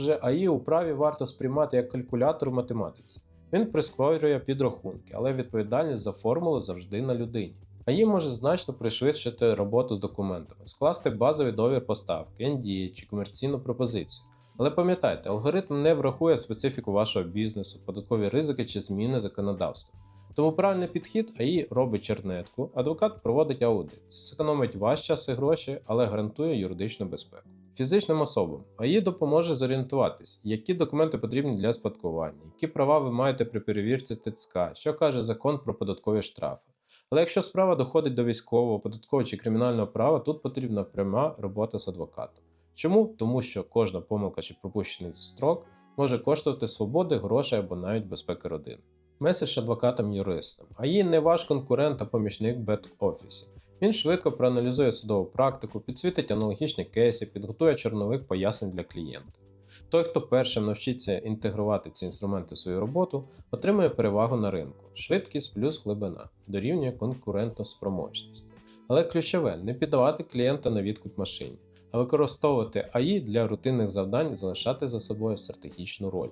Вже АІ у праві варто сприймати як калькулятор в математиці. Він прискорює підрахунки, але відповідальність за формулу завжди на людині. АІ може значно пришвидшити роботу з документами, скласти базовий договір поставки, NDA чи комерційну пропозицію. Але пам'ятайте, алгоритм не врахує специфіку вашого бізнесу, податкові ризики чи зміни законодавства. Тому правильний підхід АІ робить чернетку, адвокат проводить аудит. Це зекономить ваш час і гроші, але гарантує юридичну безпеку. Фізичним особам АІ допоможе зорієнтуватись, які документи потрібні для спадкування, які права ви маєте при перевірці ТЦК, що каже закон про податкові штрафи. Але якщо справа доходить до військового, податкового чи кримінального права, тут потрібна пряма робота з адвокатом. Чому? Тому що кожна помилка чи пропущений строк може коштувати свободи, грошей або навіть безпеки родини. Меседж адвокатам-юристам. АІ не ваш конкурент, а помічник в бек-офісі. Він швидко проаналізує судову практику, підсвітить аналогічні кейси, підготує чорновик пояснень для клієнта. Той, хто першим навчиться інтегрувати ці інструменти в свою роботу, отримує перевагу на ринку. Швидкість плюс глибина дорівнює конкурентоспроможність. Але ключове не піддавати клієнта на відкуп машині, а використовувати АІ для рутинних завдань залишати за собою стратегічну роль.